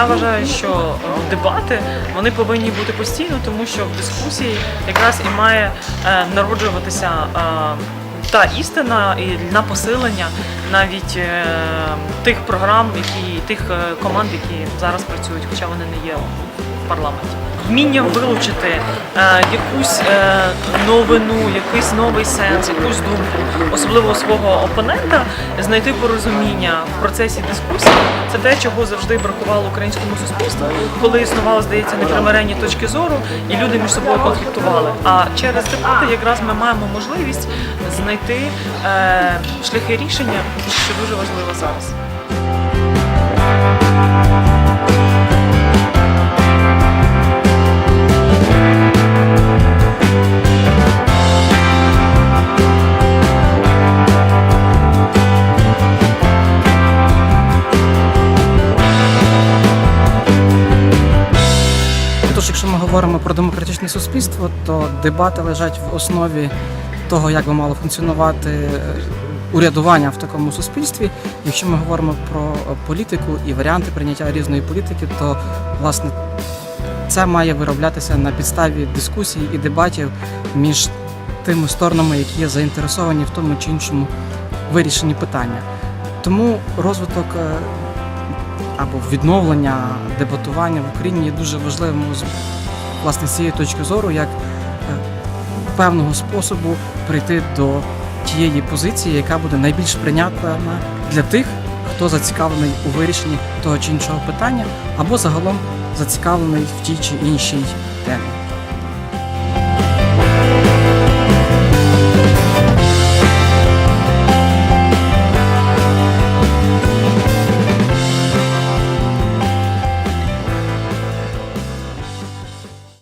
Я вважаю, що е, дебати вони повинні бути постійно, тому що в дискусії якраз і має е, народжуватися е, та істина і на посилення навіть тих програм, які тих команд, які зараз працюють, хоча вони не є в парламенті. Вміння вилучити е, якусь е, новину, якийсь новий сенс, якусь думку, особливо свого опонента, знайти порозуміння в процесі дискусії. Це те, чого завжди бракувало українському суспільству, коли існувало, здається, непримиренні точки зору, і люди між собою конфліктували. А через дебати якраз ми маємо можливість знайти е, шляхи рішення, що дуже важливо зараз. Говоримо про демократичне суспільство, то дебати лежать в основі того, як би мало функціонувати е, урядування в такому суспільстві. Якщо ми говоримо про політику і варіанти прийняття різної політики, то власне це має вироблятися на підставі дискусій і дебатів між тими сторонами, які є заінтересовані в тому чи іншому вирішенні питання. Тому розвиток е, або відновлення дебатування в Україні є дуже важливим власне з цієї точки зору, як е, певного способу прийти до тієї позиції, яка буде найбільш прийнятна для тих, хто зацікавлений у вирішенні того чи іншого питання, або загалом зацікавлений в тій чи іншій темі.